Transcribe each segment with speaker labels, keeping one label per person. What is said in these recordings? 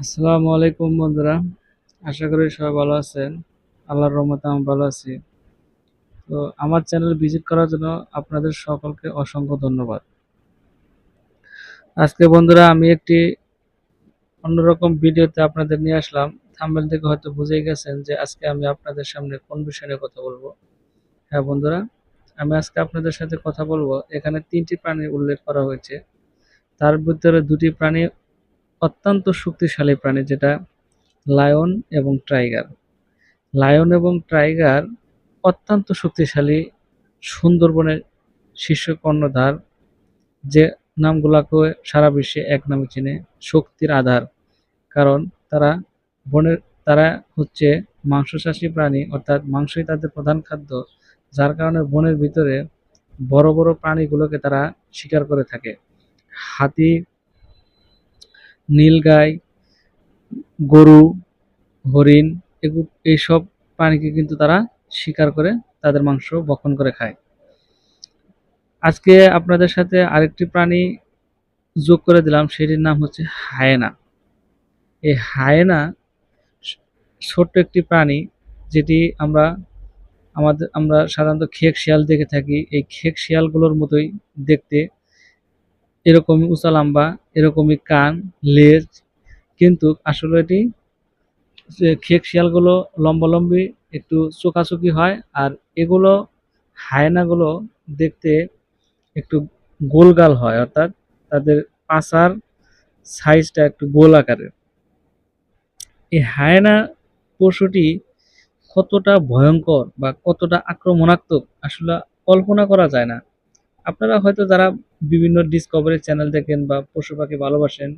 Speaker 1: আসসালামু আলাইকুম, বন্ধুরা। আশা করি সবাই ভালো আছেন। আল্লাহর রহমতে আমি ভালো আছি। তো আমার চ্যানেল ভিজিট করার জন্য আপনাদের সকলকে অসংখ্য ধন্যবাদ। আজকে, বন্ধুরা, আমি একটি অন্যরকম ভিডিওতে আপনাদের নিয়ে আসলাম। থাম্বনেল থেকে হয়তো বুঝেই গেছেন যে আজকে আমি আপনাদের সামনে কোন বিষয় নিয়ে কথা বলব। হ্যাঁ বন্ধুরা, আমি আজকে আপনাদের সাথে কথা বলব। এখানে তিনটি প্রাণীর উল্লেখ করা হয়েছে। তার ভিতরে দুটি প্রাণী অত্যন্ত শক্তিশালী প্রাণী, যেটা লায়ন এবং টাইগার। লায়ন এবং টাইগার অত্যন্ত শক্তিশালী সুন্দরবনের শীর্ষ কর্ণধার, যে নামগুলাকে সারা বিশ্বে এক নামে চিনে, শক্তির আধার। কারণ তারা বনের, তারা হচ্ছে মাংসচাষী প্রাণী, অর্থাৎ মাংসই তাদের প্রধান খাদ্য, যার কারণে বনের ভিতরে বড় বড় প্রাণীগুলোকে তারা শিকার করে থাকে। হাতি, নীলগাই, গরু, হরিণ, এগু এইসব প্রাণীকে কিন্তু তারা শিকার করে তাদের মাংস ভক্ষণ করে খায়। আজকে আপনাদের সাথে আরেকটি প্রাণী যোগ করে দিলাম, সেটির নাম হচ্ছে হায়েনা। এই হায়েনা ছোট্ট একটি প্রাণী, যেটি আমরা আমাদের আমরা সাধারণত খেক শিয়াল দেখে থাকি। এই খেক শিয়ালগুলোর মতোই দেখতে এরকমই উঁচা লম্বা, এরকমই কান, লেজ, কিন্তু আসলে এটি খেক শিয়ালগুলো লম্বালম্বি, একটু চোকাচুকি হয় আর এগুলো হায়নাগুলো দেখতে একটু গোলগাল হয়, অর্থাৎ তাদের পাছার সাইজটা একটু গোল আকারের। এই হায়না পশুটি কতটা ভয়ঙ্কর বা কতটা আক্রমণাত্মক আসলে কল্পনা করা যায় না। আপনারা হয়তো যারা বিভিন্ন ডিসকভারি চ্যানেল দেখেন বা পশু পাখি ভালোবাসেন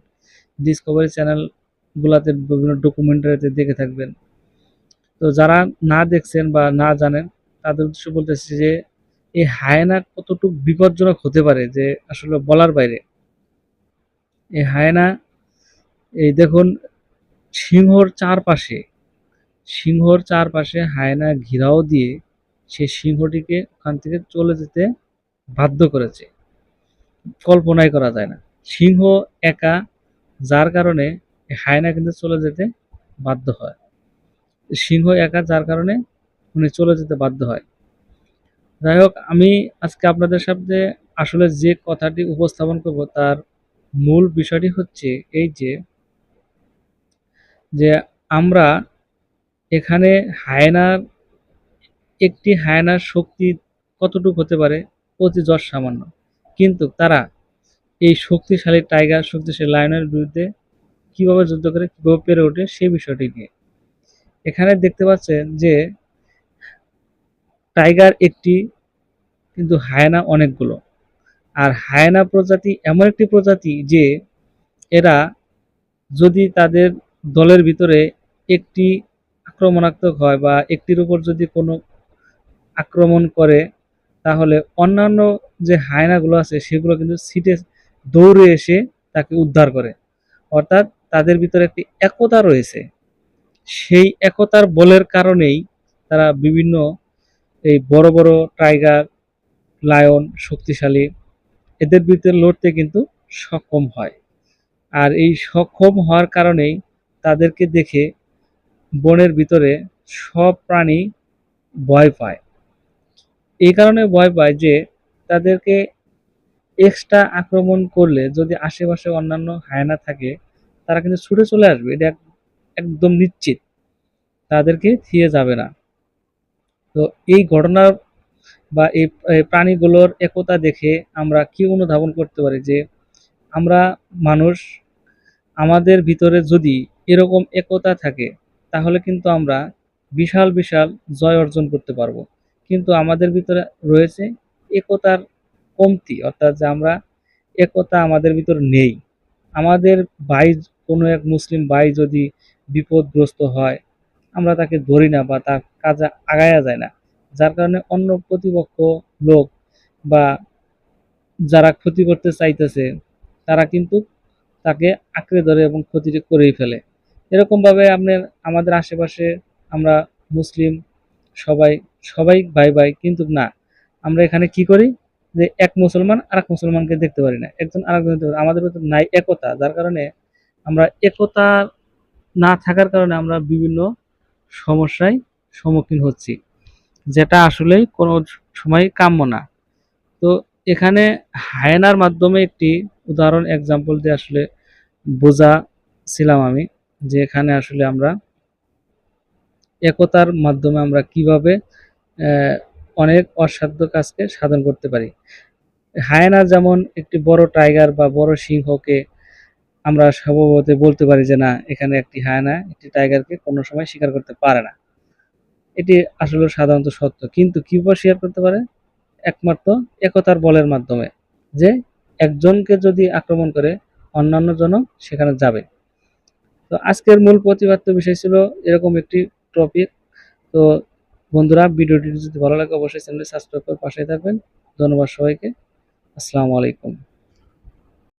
Speaker 1: ডিসকভারি চ্যানেলগুলোতে বিভিন্ন ডকুমেন্টারিতে দেখে থাকবেন। তো যারা না দেখছেন বা না জানেন, তাদের উদ্দেশ্য বলতেছি যে, এই হায়না কতটুকু বিপজ্জনক হতে পারে যে আসলে বলার বাইরে? এই হায়না, এই দেখুন, সিংহর চারপাশে সিংহর চারপাশে হায়না ঘিরাও দিয়ে সে সিংহটিকে ওখান থেকে চলে যেতে বাধ্য করেছে। কল্পনাই করা যায় না। সিংহ একা, যার কারণে হায়না কিন্তু চলে যেতে বাধ্য হয়। সিংহ একা, যার কারণে উনি চলে যেতে বাধ্য হয়। যাই হোক, আমি আজকে আপনাদের সামনে আসলে যে কথাটি উপস্থাপন করব, তার মূল বিষয়টি হচ্ছে এই যে যে আমরা এখানে হায়নার, একটি হায়নার শক্তি কতটুকু হতে পারে? অতি যশ সামান্য কিন্তু তারা এই শক্তিশালী টাইগার, শক্তিশালী লায়নের বিরুদ্ধে কীভাবে যুদ্ধ করে, কীভাবে পেরে ওঠে সেই বিষয়টি নিয়ে। এখানে দেখতে পাচ্ছেন যে টাইগার একটি কিন্তু হায়না অনেকগুলো। আর হায়না প্রজাতি এমন একটি প্রজাতি যে এরা যদি তাদের দলের ভিতরে একটি আক্রমণাত্মক হয় বা একটির উপর যদি কোনো আক্রমণ করে তাহলে অন্যান্য যে হায়নাগুলো আছে, সেগুলো কিন্তু সিটে দৌড়ে এসে তাকে উদ্ধার করে। অর্থাৎ তাদের ভিতরে একটি একতা রয়েছে। সেই একতার বলের কারণেই তারা বিভিন্ন এই বড় বড় টাইগার, লায়ন, শক্তিশালী এদের বিরুদ্ধে লড়তে কিন্তু সক্ষম হয়। আর এই সক্ষম হওয়ার কারণেই তাদেরকে দেখে বনের ভিতরে সব প্রাণী ভয় পায়। এই কারণে ভয় পায় যে তাদেরকে এক্সট্রা আক্রমণ করলে যদি আশেপাশে অন্যান্য হায়না থাকে, তারা কিন্তু ছুটে চলে আসবে। এটা একদম নিশ্চিত। তাদেরকে থিয়ে যাবে না। তো এই ঘটনা বা এই প্রাণীগুলোর একতা দেখে আমরা কি অনুধাবন করতে পারি যে আমরা মানুষ, আমাদের ভিতরে যদি এরকম একতা থাকে, তাহলে কিন্তু আমরা বিশাল বিশাল জয় অর্জন করতে পারব। কিন্তু আমাদের ভিতরে রয়েছে একতার কমতি, অর্থাৎ যে আমরা একতা আমাদের ভিতর নেই। আমাদের ভাই, কোনো এক মুসলিম ভাই যদি বিপদগ্রস্ত হয়, আমরা তাকে ধরি না বা তার কাজে আগায়া যায় না। যার কারণে অন্য প্রতিপক্ষ লোক বা যারা ক্ষতি করতে চাইতেছে, তারা কিন্তু তাকে আঁকড়ে ধরে এবং ক্ষতিটি করেই ফেলে। এরকমভাবে আপনার, আমাদের আশেপাশে আমরা মুসলিম সবাই সবাই ভাই ভাই কিন্তু না। আমরা এখানে কি করি? যে এক মুসলমান আর এক মুসলমানকে দেখতে পারি না। একজন আরেকজন দেখতে পারি আমাদের ভিতর নাই একতা, যার কারণে আমরা একতা না থাকার কারণে আমরা বিভিন্ন সমস্যায় সম্মুখীন হচ্ছি, যেটা আসলেই কোনো সময় কাম্য না। তো এখানে হায়নার মাধ্যমে একটি উদাহরণ এক্সাম্পল দিয়ে আসলে বোঝাছিলাম আমি, যে এখানে আসলে আমরা একতার মাধ্যমে আমরা কীভাবে অনেক অসাধ্য কাজকে সাধন করতে পারি। হায়না যেমন একটি বড় টাইগার বা বড় সিংহকে আমরা স্বভাবতে বলতে পারি যে না, এখানে একটি হায়না, একটি টাইগারকে কোনো সময় শিকার করতে পারে না। এটি আসলে সাধারণত সত্য। কিন্তু কীভাবে শিকার করতে পারে? একমাত্র একতার বলের মাধ্যমে যে একজনকে যদি আক্রমণ করে অন্যান্য জন সেখানে যাবে। তো আজকের মূল প্রতিপাদ্য বিষয় ছিল এরকম একটি টপিক তো বন্ধুরা, ভিডিওটি যদি ভালো লাগে, অবশ্যই চ্যানেলটি সাবস্ক্রাইব করে পাশে থাকবেন। ধন্যবাদ সবাইকে। আসসালামু আলাইকুম।